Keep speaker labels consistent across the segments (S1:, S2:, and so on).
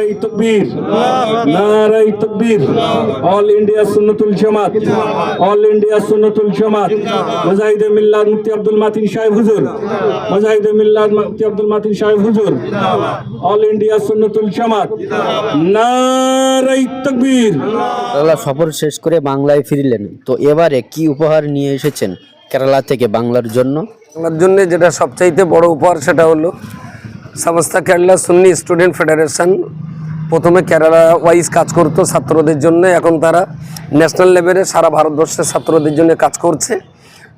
S1: নারাই তকবীর নারাই তকবীর all India Sunnatul Jamaat all India Sunnatul Jamaat. মুজাহিদে মিল্লাত মুফতি আব্দুল মাতিন সাহেব হুজুর মুজাহিদে মিল্লাত মুফতি আব্দুল মাতিন সাহেব হুজুর অল ইন্ডিয়া সুন্নতুল জামাত নারাই তকবীর।
S2: কেরালা সফর শেষ করে বাংলায় ফিরলেন। তো এবারে কি উপহার নিয়ে এসেছেন কেরালা থেকে বাংলার জন্য?
S3: আমার জন্য যেটা সবচাইতে বড় উপহার সেটা হলো সমস্ত কেরালা সুন্নি স্টুডেন্ট ফেডারেশন প্রথমে কেরালা ওয়াইজ কাজ করতো ছাত্রদের জন্য, এখন তারা ন্যাশনাল লেভেলে সারা ভারতবর্ষের ছাত্রদের জন্য কাজ করছে।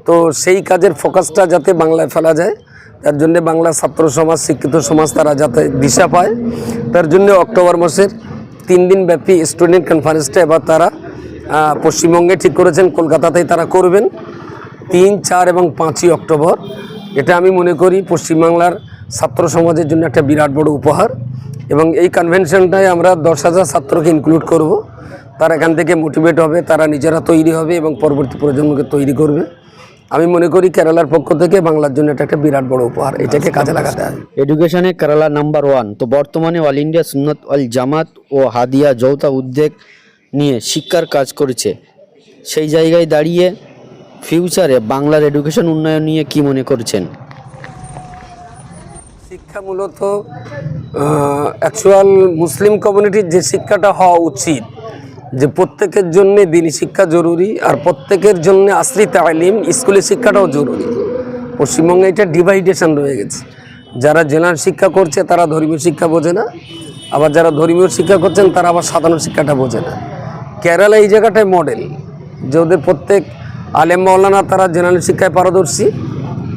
S3: তো সেই কাজের ফোকাসটা যাতে বাংলায় ফেলা যায়, তার জন্য বাংলা ছাত্র সমাজ, শিক্ষিত সমাজ তারা যাতে দিশা পায়। তার জন্য অক্টোবর মাসের তিন দিন ব্যাপী স্টুডেন্ট কনফারেন্সটা এবার তারা পশ্চিমবঙ্গে ঠিক করেছেন, কলকাতাতেই তারা করবেন। তিন, চার এবং পাঁচই অক্টোবর, এটা আমি মনে করি পশ্চিমবাংলার ছাত্র সমাজের জন্য একটা বিরাট বড় উপহার। এবং এই কনভেনশনটায় আমরা দশ হাজার ছাত্রকে ইনক্লুড করব। তারা এখান থেকে মোটিভেট হবে তারা নিজেরা তৈরি হবে এবং পরবর্তী প্রজন্মকে তৈরি করবে। আমি মনে করি কেরালার পক্ষ থেকে বাংলার জন্য এটা একটা বিরাট বড় উপহার এটাকে কাজে লাগাতে হবে।
S2: এডুকেশনে কেরালা নাম্বার ওয়ান তো বর্তমানে all India Sunnat all Jamaat ও হাদিয়া যৌথ উদ্যোগ নিয়ে শিক্ষার কাজ করেছে। সেই জায়গায় দাঁড়িয়ে ফিউচারে বাংলার এডুকেশন উন্নয়ন নিয়ে কি মনে করছেন?
S3: শিক্ষা মূলত অ্যাকচুয়াল মুসলিম কমিউনিটির যে শিক্ষাটা হওয়া উচিত, যে প্রত্যেকের জন্য দিনই শিক্ষা জরুরি আর প্রত্যেকের জন্য আশ্রিত আলিম স্কুলের শিক্ষাটাও জরুরি। পশ্চিমবঙ্গে এটা ডিভাইডেশন রয়ে গেছে। যারা জেনারেল শিক্ষা করছে, তারা ধর্মীয় শিক্ষা বোঝে না। আবার যারা ধর্মীয় শিক্ষা করছেন, তারা আবার সাধারণ শিক্ষাটা বোঝে না। কেরালা এই জায়গাটায় মডেল যে ওদের প্রত্যেক আলেম মাওলানা, তারা জেনারেল শিক্ষায় পারদর্শী।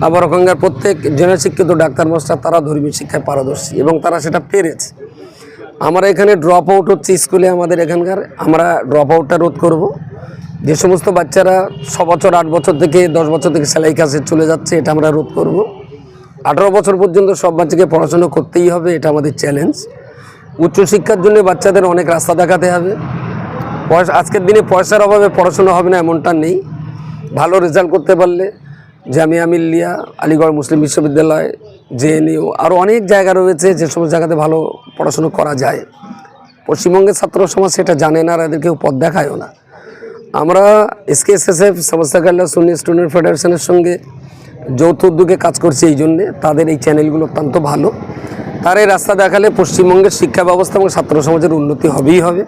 S3: আবার ওখানকার প্রত্যেক জেনারেল শিক্ষিত ডাক্তার মাস্টার তারা ধর্মীয় শিক্ষায় পারদর্শী এবং তারা সেটা পেরেছে। আমরা এখানে ড্রপ আউট হচ্ছে স্কুলে আমাদের এখানকার। আমরা ড্রপ আউটটা রোধ করব। যে সমস্ত বাচ্চারা ছ বছর, আট বছর থেকে দশ বছর থেকে সেলাই কাজে চলে যাচ্ছে, এটা আমরা রোধ করব। আঠারো বছর পর্যন্ত সব বাচ্চাকে পড়াশোনা করতেই হবে, এটা আমাদের চ্যালেঞ্জ উচ্চশিক্ষার জন্য বাচ্চাদের অনেক রাস্তা দেখাতে হবে। পয়সা, আজকের দিনে পয়সার অভাবে পড়াশোনা হবে না, এমনটা নেই। ভালো রেজাল্ট করতে পারলে জামিয়া মিল্লিয়া, আলিগড় মুসলিম বিশ্ববিদ্যালয়, জেএনইউ আরও অনেক জায়গা রয়েছে যে সমস্ত জায়গাতে ভালো পড়াশুনো করা যায়। পশ্চিমবঙ্গের ছাত্র সমাজ সেটা জানে না আর এদের কেউ পথ দেখায়ও না। আমরা এসকে এসএসএফ সমস্যা কাল্লা সুন্নি স্টুডেন্ট ফেডারেশনের সঙ্গে যৌথ উদ্যোগে কাজ করছি এই জন্যে। তাদের এই চ্যানেলগুলো অত্যন্ত ভালো। তার এই রাস্তা দেখালে পশ্চিমবঙ্গের শিক্ষা ব্যবস্থা এবং ছাত্র সমাজের উন্নতি হবেই হবে।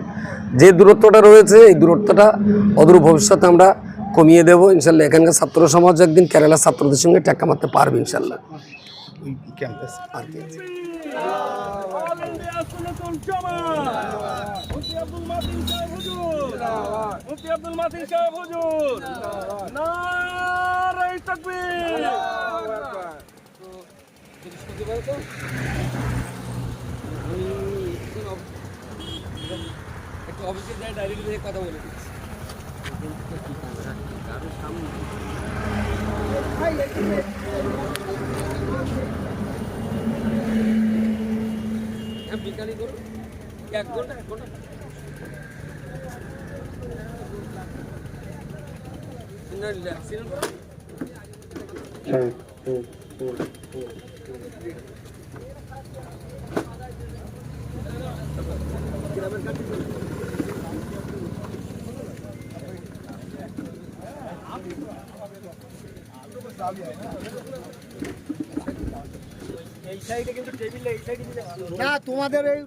S3: যে দূরত্বটা রয়েছে, এই দূরত্বটা অদূর ভবিষ্যতে আমরা কমিয়ে দেবো ইনশাল্লাহ। এখানকার ছাত্র সমাজ একদিন কেরালার ছাত্রদের সঙ্গে টেক্কা মারতে পারবে ইনশাল্লাহ।
S1: অল ইন্ডিয়া সুন্নতুল জামাত মুফতি সাহেব হুজুর মুফতি আব্দুল মাতিন সাহেব হুজুর নারাই তকবীর
S4: না তোমাদের এই